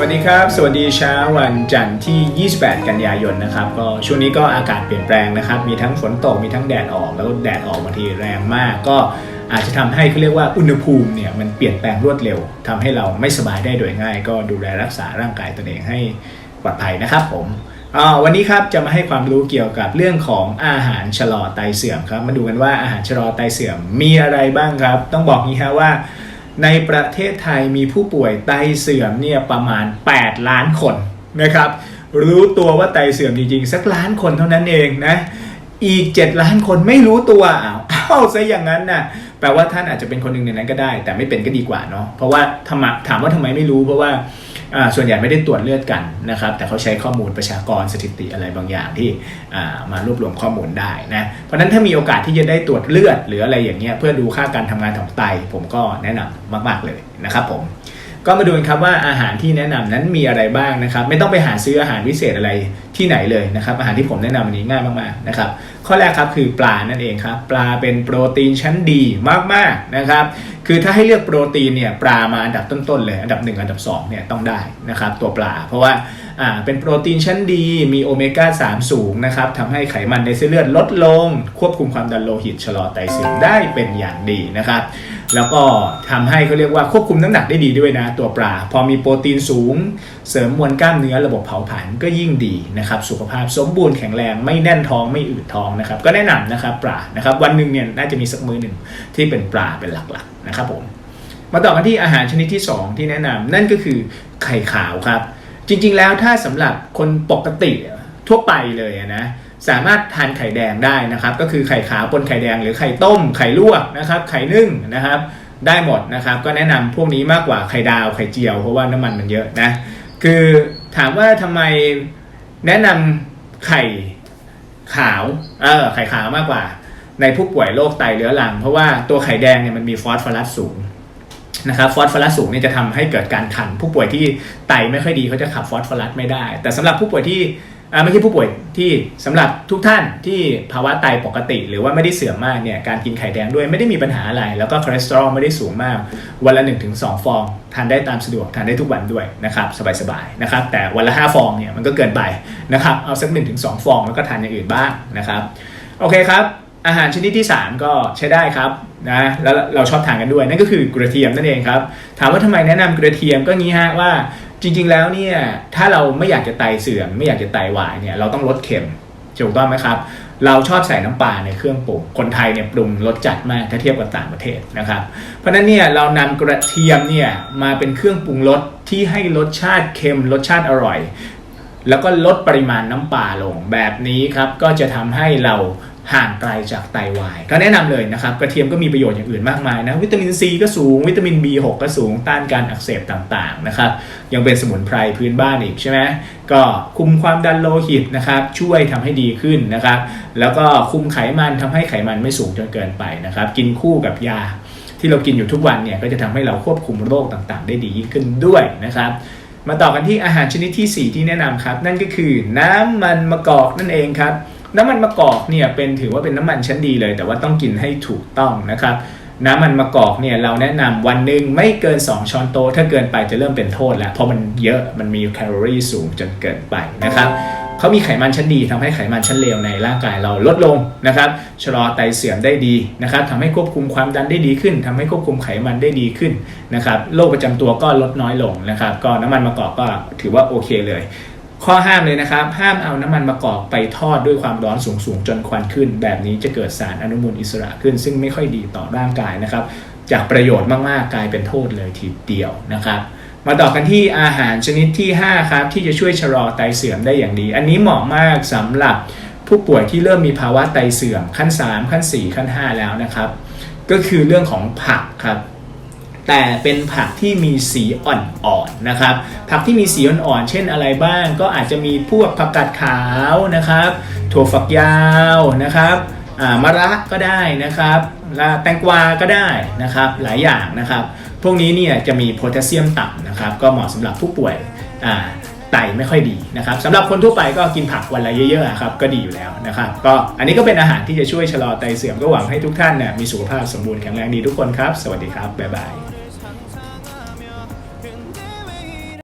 วัสดีครับ สวัสดีเช้าวันจันทร์ที่ 28 กันยายนนะครับก็ช่วงนี้ก็อากาศเปลี่ยนแปลงนะครับ มีทั้งฝนตกมีทั้งแดดออกแล้วแดดออกบางทีแรงมาก ก็อาจจะทำให้เขาเรียกว่าอุณหภูมิเนี่ยมันเปลี่ยนแปลงรวดเร็วทำให้เราไม่สบายได้โดยง่าย ก็ดูแลรักษาร่างกายตนเองให้ปลอดภัยนะครับผมวันนี้ครับจะมาให้ความรู้เกี่ยวกับเรื่องของอาหารชะลอไตเสื่อมครับมาดูกันว่าอาหารชะลอไตเสื่อมมีอะไรบ้างครับ ต้องบอกงี้ฮะว่า ในประเทศไทยมีผู้ป่วยไตเสื่อมเนี่ยประมาณ 8 ล้านคนนะครับรู้ตัวว่าไตเสื่อมจริงๆ สักล้านคนเท่านั้นเองนะอีก 7 ล้านคนไม่รู้ตัวอ้าวาซะอย่างนั้นน่ะแปลว่าท่านอาจจะเป็นคนหนึ่งในนั้นก็ได้ แต่ไม่เป็นก็ดีกว่าเนาะเพราะว่าถามถามว่าทำไมไม่รู้เพราะว่าส่วนใหญ่ไม่ได้ตรวจเลือดกันนะครับ แต่เขาใช้ข้อมูลประชากรสถิติอะไรบางอย่างที่มารวบรวมข้อมูลได้นะเพราะนั้นถ้ามีโอกาสที่จะได้ตรวจเลือดหรืออะไรอย่างเงี้ยเพื่อดูค่าการทำงานของไต ผมก็แนะนำมาก ๆเลยนะครับผม ก็มาดูกันครับว่าอาหารที่แนะนำนั้นมีอะไรบ้างนะครับ ไม่ต้องไปหาซื้ออาหารพิเศษอะไรที่ไหนเลยนะครับ อาหารที่ผมแนะนำวันนี้ง่ายมากๆนะครับ ข้อแรกครับคือปลานั่นเองครับ ปลาเป็นโปรตีนชั้นดีมากๆนะครับ คือถ้าให้เลือกโปรตีนเนี่ยปลามาอันดับต้นๆเลยอันดับ 1 อันดับ2เนี่ยต้องได้นะครับ ตัวปลา เพราะว่าอ่าเป็นโปรตีนชั้นดีมีโอเมก้า3 สูงนะครับทำให้ไขมันในเส้นเลือดลดลง ควบคุมความดันโลหิตชะลอไตเสื่อมได้เป็นอย่างดีนะครับ แล้วก็ทำให้เขาเรียกว่าควบคุมน้ำหนักได้ดีด้วยนะตัวปลา พอมีโปรตีนสูง เสริมมวลกล้ามเนื้อระบบเผาผลาญก็ยิ่งดีนะครับสุขภาพสมบูรณ์แข็งแรงไม่แน่นท้องไม่อืดท้องนะครับก็แนะนำนะครับปลานะครับวันหนึ่งเนี่ยน่าจะมีสักมื้อหนึ่งที่เป็นปลาเป็นหลักๆนะครับผมมาต่อกันที่อาหารชนิดที่ 2 ที่แนะนำนั่นก็คือไข่ขาวครับ จริงๆแล้วถ้าสำหรับคนปกติทั่วไปเลยนะ สามารถทานไข่แดงได้นะครับ ก็คือไข่ขาวปนไข่แดงหรือไข่ต้ม ไข่ลวกนะครับ ไข่นึ่งนะครับ ได้หมดนะครับ ก็แนะนำพวกนี้มากกว่าไข่ดาวไข่เจียวเพราะว่าน้ำมันมันเยอะนะคือถามว่าทำไมแนะนำไข่ขาวเออไข่ขาวมากกว่า ในผู้ป่วยโรคไตเรื้อรัง เพราะว่าตัวไข่แดงเนี่ยมันมีฟอสฟอรัสสูงนะครับฟอสฟอรัสสูงเนี่ยจะทำให้เกิดการขัน ผู้ป่วยที่ไตไม่ค่อยดีเขาจะขับฟอสฟอรัสไม่ได้ แต่สำหรับผู้ป่วยที่ ไม่ใช่ผู้ป่วยที่สำหรับทุกท่านที่ภาวะไตปกติ หรือว่าไม่ได้เสื่อมมากเนี่ยการกินไข่แดงด้วยไม่ได้มีปัญหาอะไร แล้วก็คอเลสเตอรอลไม่ได้สูงมาก วันละ 1-2 ฟอง ทานได้ตามสะดวก ทานได้ทุกวันด้วยนะครับสบายๆนะครับแต่วันละ 5 ฟองเนี่ยมันก็เกินไปนะครับเอาสัก 1-2 ฟองแล้วก็ทานอย่างอื่นบ้างนะครับโอเคครับอาหารชนิดที่ 3 ก็ใช้ได้ครับนะแล้วเราชอบทานกันด้วยนั่นก็คือกระเทียมนั่นเองครับถามว่าทำไมแนะนำกระเทียมก็งี้ฮะว่า จริงๆแล้วเนี่ยถ้าเราไม่อยากจะไตเสื่อม ไม่อยากจะไตวายเนี่ยเราต้องลดเค็มถูกต้องไหมครับ เราชอบใส่น้ำปลาในเครื่องปรุงคนไทยเนี่ยปรุงรสจัดมากถ้าเทียบกับต่างประเทศนะครับ เพราะฉะนั้นเนี่ยเรานำกระเทียมเนี่ยมาเป็นเครื่องปรุงรสที่ให้รสชาติเค็มรสชาติอร่อย แล้วก็ลดปริมาณน้ำปลาลงแบบนี้ครับก็จะทำให้เรา ห่างไกลจากไตวาย ก็แนะนำเลยนะครับกระเทียมก็มีประโยชน์อย่างอื่นมากมายนะวิตามินซีก็สูงวิตามิน B6 ก็สูงต้านการอักเสบต่างๆนะครับยังเป็นสมุนไพรพื้นบ้านอีกใช่ไหมก็คุมความดันโลหิตนะครับช่วยทำให้ดีขึ้นนะครับแล้วก็คุมไขมันทำให้ไขมันไม่สูงจนเกินไปนะครับกินคู่กับยาที่เรากินอยู่ทุกวันเนี่ยก็จะทำให้เราควบคุมโรคต่างๆ ได้ดียิ่งขึ้นด้วยนะครับมาต่อกันที่อาหารชนิดที่ 4 ที่แนะนำครับ นั่นก็คือน้ำมันมะกอกนั่นเองครับ น้ำมันมะกอกเนี่ยเป็นถือว่าเป็นน้ำมันชั้นดีเลย แต่ว่าต้องกินให้ถูกต้องนะครับน้ำมันมะกอกเนี่ยเราแนะนำวันหนึ่งไม่เกิน 2 ช้อนโต๊ะถ้าเกินไปจะเริ่มเป็นโทษแล้ว เพราะมันเยอะมันมีแคลอรี่สูงจนเกินไปนะครับเขามีไขมันชั้นดีทำให้ไขมันชั้นเลวในร่างกายเราลดลงนะครับชะลอไตเสื่อมได้ดีนะครับทำให้ควบคุมความดันได้ดีขึ้นทำให้ควบคุมไขมันได้ดีขึ้นนะครับโรคประจำตัวก็ลดน้อยลงนะครับ ก็น้ำมันมะกอกก็ถือว่าโอเคเลย ข้อห้ามเลยนะครับ ห้ามเอาน้ำมันมะกอกไปทอดด้วยความร้อนสูงๆ จนควันขึ้น แบบนี้จะเกิดสารอนุมูลอิสระขึ้น ซึ่งไม่ค่อยดีต่อร่างกายนะครับ จากประโยชน์มากๆ กลายเป็นโทษเลยทีเดียวนะครับมาต่อกันที่อาหารชนิดที่ 5 ครับ ที่จะช่วยชะลอไตเสื่อมได้อย่างดี อันนี้เหมาะมากสำหรับผู้ป่วยที่เริ่มมีภาวะไตเสื่อมขั้น 3 ขั้น 4 ขั้น 5 แล้วนะครับ ก็คือเรื่องของผักครับ แต่เป็นผักที่มีสีอ่อนๆนะครับ ผักที่มีสีอ่อนๆเช่นอะไรบ้าง ก็อาจจะมีพวกผักกาดขาวนะครับถั่วฝักยาวนะครับมะระก็ได้นะครับและแตงกวาก็ได้นะครับหลายอย่างนะครับ พวกนี้เนี่ยจะมีโพแทสเซียมต่ำนะครับ ก็เหมาะสำหรับผู้ป่วยไตไม่ค่อยดีนะครับสำหรับคนทั่วไปก็กินผักวันละเยอะๆครับก็ดีอยู่แล้วนะครับก็อันนี้ก็เป็นอาหารที่จะช่วยชะลอไตเสื่อมก็หวังให้ทุกท่านเนี่ยมีสุขภาพสมบูรณ์แข็งแรงดีทุกคนครับ สวัสดีครับ บ๊ายบาย